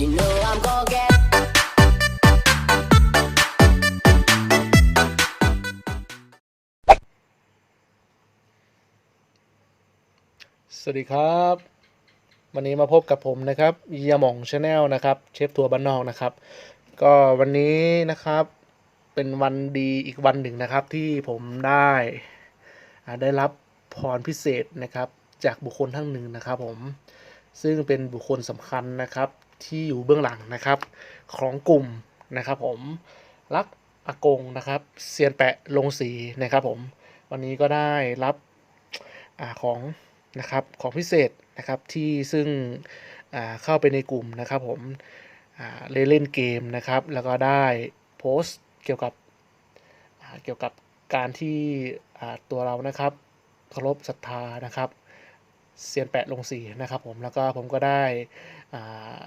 You know I'm gonna get. สวัสดีครับ วันนี้มาพบกับผมนะครับเยาหม่องชาแนลนะครับ เชฟทัวร์บ้านนอกนะครับ ก็วันนี้นะครับเป็นวันดีอีกวันหนึ่งนะครับที่ผมได้ได้รับพรพิเศษนะครับ จากบุคคลท่านหนึ่งนะครับผมซึ่งเป็นบุคคลสำคัญนะครับ ที่อยู่เบื้องหลังนะครับ ของกลุ่มนะครับ ผมรักอากงนะครับเซียนแปะลงสีนะครับ ผมวันนี้ก็ได้รับอของนะครับของพิเศษนะครับที่ซึ่งเข้าไปในกลุ่มนะครับผมเล่นเล่นเกมนะครับ แล้วก็ได้โพสต์เกี่ยวกับเกี่ยวกับการที่ตัวเรานะครับเคารพศรัทธานะครับเซียนแปะลงสีนะครับผมแล้วก็ผมก็ได้อ่า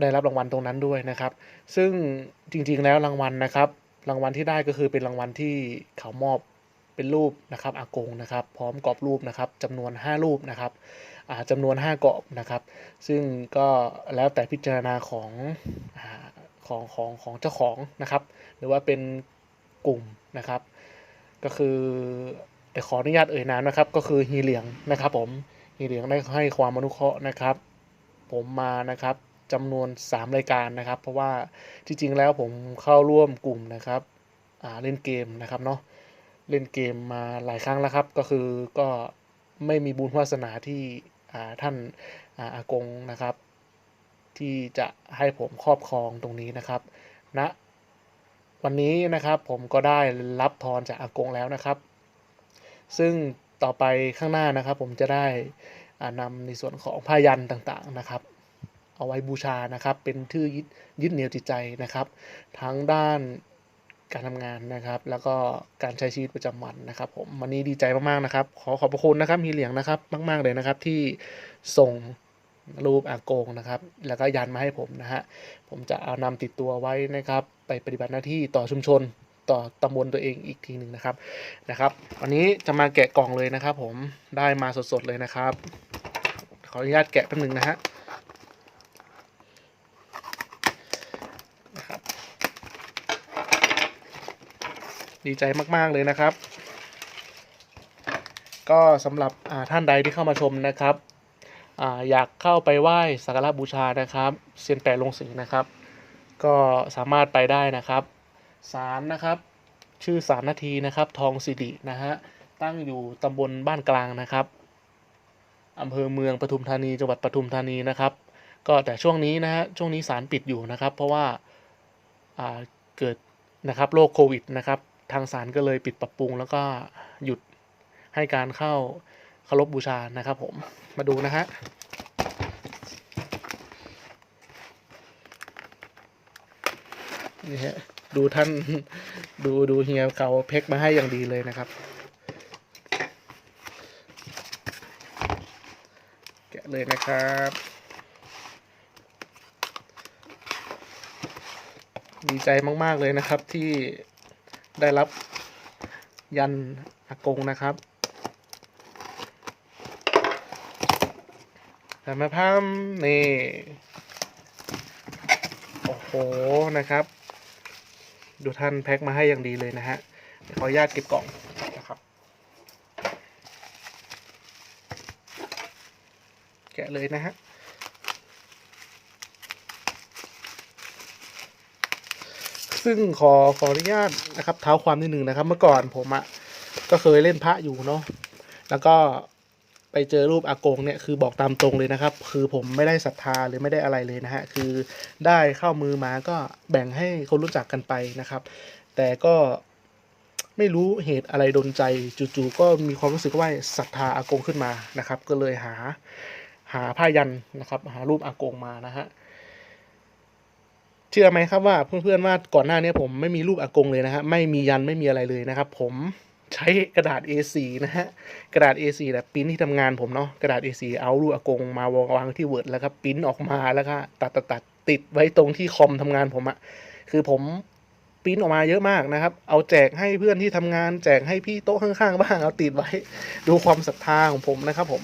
ได้รับรางวัลตรงนั้นด้วยนะครับ ซึ่งจริงๆแล้วรางวัลนะครับรางวัลที่ได้ก็คือเป็นรางวัลที่เขามอบเป็นรูปนะครับอากงนะครับ พร้อมกรอบรูปนะครับจำนวน 5 รูปนะครับอ่าจำนวน 5กรอบนะครับ ซึ่งก็แล้วแต่พิจารณาของอาของของของเจ้าของนะครับ หรือว่าเป็นกลุ่มนะครับ ก็คือแต่ขออนุญาตเอ่ยนามนะครับ ก็คือฮีเหลียงนะครับ ผมฮีเหลียงได้ให้ความอนุเคราะห์นะครับ ผมมานะครับ จำนวน 3 รายการนะครับ เพราะว่าจริงๆแล้วผมเข้าร่วมกลุ่มนะครับเล่นเกมนะครับเนาะเล่นเกมมาหลายครั้งแล้วครับ ก็คือก็ไม่มีบุญวาสนาที่ท่านอาอากงนะครับ ที่จะให้ผมครอบครองตรงนี้นะครับณนะวันนี้นะครับผมก็ได้รับพรจากอากงแล้วนะครับ ซึ่งต่อไปข้างหน้านะครับ ผมจะได้นำในส่วนของผ้ายันต่างๆนะครับ เอาไว้บูชานะครับ เป็นที่ยึดยึดเหนี่ยวจิตใจนะครับ ทั้งด้านการทำงานนะครับ แล้วก็การใช้ชีวิตประจำวันนะครับ ผมวันนี้ดีใจมากๆนะครับ ขอขอบพระคุณนะครับมีเหลียงนะครับ มาก ๆเลยนะครับที่ส่งรูปอากงนะครับ แล้วก็ยันมาให้ผมนะฮะผมจะเอานำติดตัวไว้นะครับ ไปปฏิบัติหน้าที่ต่อชุมชนต่อตำบลตัวเองอีกทีหนึ่งนะครับนะครับ วันนี้จะมาแกะกล่องเลยนะครับ ผมได้มาสดๆเลยนะครับ ขออนุญาตแกะแป๊บหนึงนะฮะนะครับ ดีใจมากๆเลยนะครับ ก็สำหรับท่านใดที่เข้ามาชมนะครับออยากเข้าไปไหว้สักการะบูชานะครับเซียนแปะลงสีนะครับ ก็สามารถไปได้นะครับศาลนะครับ ชื่อศาลนาทีนะครับ ทองสิรินะฮะตั้งอยู่ตำบลบ้านกลางนะครับอำเภอเมืองปทุมธานีจังหวัดปทุมธานีนะครับ ก็แต่ช่วงนี้นะฮะช่วงนี้ศาลปิดอยู่นะครับ เพราะว่าเกิดนะครับโรคโควิดนะครับ ทางศาลก็เลยปิดปรับปรุง แล้วก็หยุดให้การเข้าเคารพบูชานะครับผมมาดูนะฮะนี่ฮะดูท่านดูดูเฮียเขาเพ็กมาให้อย่างดีเลยนะครับ แกะเลยนะครับดีใจมาก ๆ เลยนะครับที่ ได้รับยันอากงนะครับ แต่มาพัมนี่ โอ้โห นะครับ ดูท่านแพ็คมาให้อย่างดีเลยนะฮะ ขออนุญาตเก็บกล่องนะครับ แกะเลยนะฮะ ซึ่งขอขออนุญาตนะครับเท้าความนิดหนึ่งนะครับ เมื่อก่อนผมอะ่ะก็เคยเล่นพระอยู่เนาะแล้วก็ไปเจอรูปอากงเนี่ยคือบอกตามตรงเลยนะครับ คือผมไม่ได้ศรัทธาหรือไม่ได้อะไรเลยนะฮะคือได้เข้ามือมาก็แบ่งให้คนรู้จักกันไปนะครับ แต่ก็ไม่รู้เหตุอะไรดนใจจู่ๆก็มีความรู้สึกว่าศรัทธาอากงขึ้นมานะครับ ก็เลยหาหาผ้ายันนะครับ หารูปอากงมานะฮะ ชื่อไหมครับว่าเพื่อนๆว่าก่อนหน้านี้ผมไม่มีรูปอากงเลยนะฮะไม่มียันไม่มีอะไรเลยนะครับ ผมใช้กระดาษ A4 นะฮะกระดาษ A4 แบบปริ้นที่ทำงานผมเนาะกระดาษ A4 เอารูปอากงมาวางที่เวิร์ดแล้วก็ปิ้นออกมาแล้วก็ตัดตัดตัดติดไว้ตรงที่คอมทำงานผมอะคือผมปิ้นออกมาเยอะมากนะครับ เอาแจกให้เพื่อนที่ทำงาน แจกให้พี่โต๊ะข้างๆบ้างเอาติดไว้ ดูความศรัทธาของผมนะครับ ผม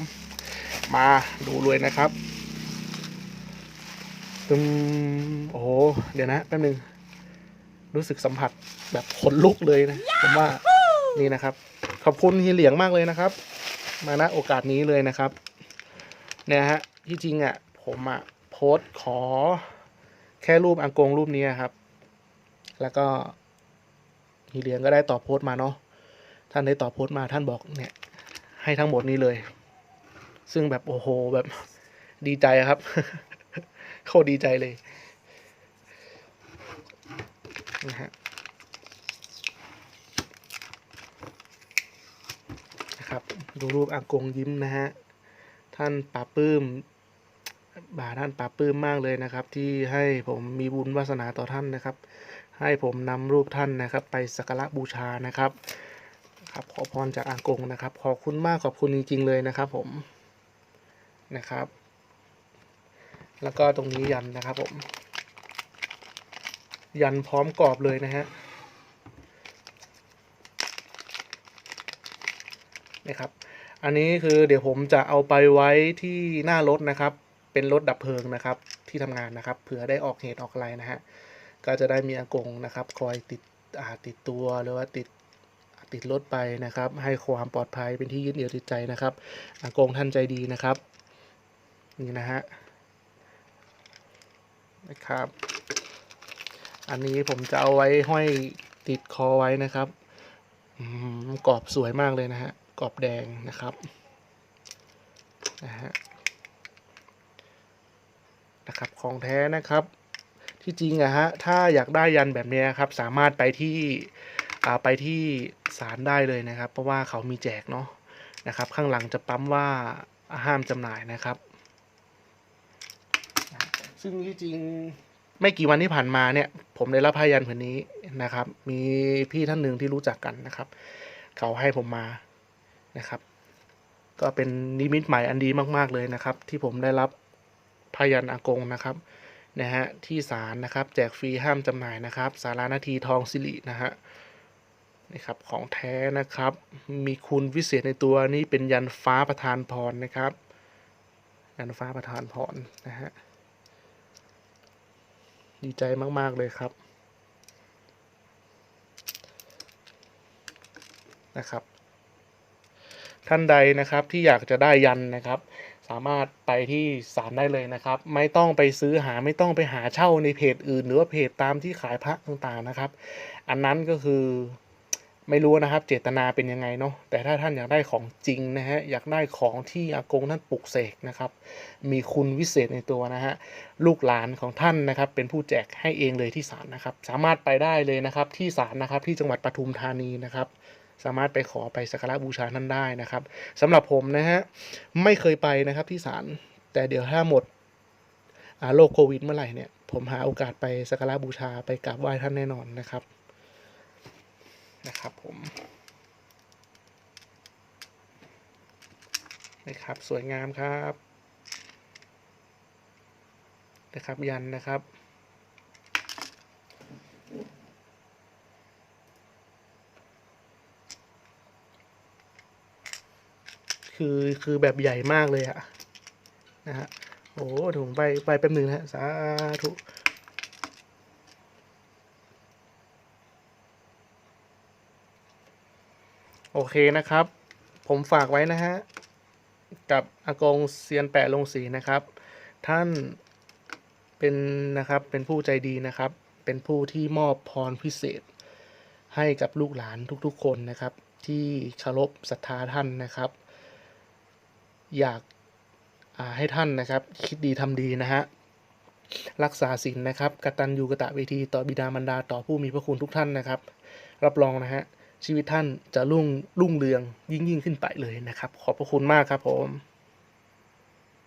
มาดูเลยนะครับ ตึมโอ้โห เดี๋ยวนะแป๊บนึง รู้สึกสัมผัสแบบขนลุกเลยนะ ผมว่า นี่นะครับ ขอบคุณเฮียเหลียงมากเลยนะครับ มาณโอกาสนี้เลยนะครับ เนี่ยฮะ ที่จริงอะ ผมอะโพสต์ขอ แค่รูปอากงรูปนี้ครับ แล้วก็เฮียเหลียงก็ได้ตอบโพสต์มาเนาะ ท่านได้ตอบโพสต์มาท่านบอกเนี่ย ให้ทั้งหมดนี้เลย ซึ่งแบบโอ้โหแบบดีใจครับ โคดีใจเลยนะฮะนะครับดูรูปอากงยิ้มนะฮะท่านป่าปื้มบ่าท่านป่าปื้มมากเลยนะครับ ที่ให้ผมมีบุญวาสนาต่อท่านนะครับ ให้ผมนำรูปท่านนะครับ ไปสักการะบูชานะครับครับขอพรจากอากงนะครับ ขอบคุณมากขอบคุณจริงๆเลยนะครับผมนะครับ แล้วก็ตรงนี้ยันนะครับผม ยันพร้อมกรอบเลยนะฮะนะครับ อันนี้คือเดี๋ยวผมจะเอาไปไว้ที่หน้ารถนะครับ เป็นรถดับเพลิงนะครับ ที่ทำงานนะครับ เผื่อได้ออกเหตุออกอะไรนะฮะ ก็จะได้มีอากงนะครับ คอยติดติดตัวหรือว่าติดติดรถไปนะครับ ให้ความปลอดภัยเป็นที่ยึดเหนี่ยวจิตใจนะครับ อากงท่านใจดีนะครับ นี่นะฮะ นะครับ อันนี้ผมจะเอาไว้ห้อยติดคอไว้นะครับอืมกรอบสวยมากเลยนะฮะกรอบแดงนะครับนะฮะนะครับของแท้นะครับที่จริงอะฮะถ้าอยากได้ยันแบบนี้ครับ สามารถไปที่ไปที่ศาลได้เลยนะครับ เพราะว่าเขามีแจกเนาะนะครับ ข้างหลังจะปั๊มว่าห้ามจำหน่ายนะครับ ซึ่งที่จริงไม่กี่วันที่ผ่านมาเนี่ย ผมได้รับพยันผืนนี้นะครับ มีพี่ท่านหนึ่งที่รู้จักกันนะครับ เขาให้ผมมานะครับ ก็เป็นนิมิตใหม่อันดีมาก ๆเลยนะครับ ที่ผมได้รับพยันอากงนะครับนะฮะที่ศาลนะครับ แจกฟรีห้ามจำหน่ายนะครับ สารานาทีทองสิรินะฮะนี่ครับของแท้นะครับ มีคุณวิเศษในตัวนี้เป็นยันฟ้าประทานพรนะครับ ยันฟ้าประทานพรนะฮะ ดีใจมาก ๆ เลยครับนะครับ ท่านใดนะครับที่อยากจะได้ยันนะครับ สามารถไปที่ศาลได้เลยนะครับ ไม่ต้องไปซื้อหาไม่ต้องไปหาเช่าในเพจอื่น หรือว่าเพจตามที่ขายพระต่างๆนะครับ อันนั้นก็คือ ไม่รู้นะครับเจตนาเป็นยังไงเนาะแต่ถ้าท่านอยากได้ของจริงนะฮะอยากได้ของที่อากงท่านปลุกเสกนะครับ มีคุณวิเศษในตัวนะฮะลูกหลานของท่านนะครับ เป็นผู้แจกให้เองเลยที่ศาลนะครับ สามารถไปได้เลยนะครับ ที่ศาลนะครับที่จังหวัดปทุมธานีนะครับ สามารถไปขอไปสักการะบูชาท่านได้นะครับสำหรับผมนะฮะไม่เคยไปนะครับที่ศาลแต่เดี๋ยวถ้าหมดอาโรคโควิดเมื่อไหร่เนี่ยผมหาโอกาสไปสักการะบูชาไปกราบไหว้ท่านแน่นอนนะครับ นะครับผมนะครับสวยงามครับนะครับยันนะครับ คือคือแบบใหญ่มากเลยอะนะฮะโอ้ถึงไปไปแป๊บหนึ่งนะสาธุ โอเคนะครับ ผมฝากไว้นะฮะ กับอากงเซียนแปะลงสีนะครับ ท่านเป็นนะครับเป็นผู้ใจดีนะครับ เป็นผู้ที่มอบพรพิเศษ ให้กับลูกหลานทุกๆ คนนะครับ ที่เคารพศรัทธาท่านนะครับ อยากาให้ท่านนะครับ คิดดีทำดีนะฮะรักษาศีลนะครับกตัญญูกตเวทีต่อบิดามารดาต่อผู้มีพระคุณทุกท่านนะครับ รับรองนะฮะ ชีวิตท่านจะรุ่งรุ่งเรืองยิ่งยิ่งขึ้นไปเลยนะครับ ขอบพระคุณมากครับผม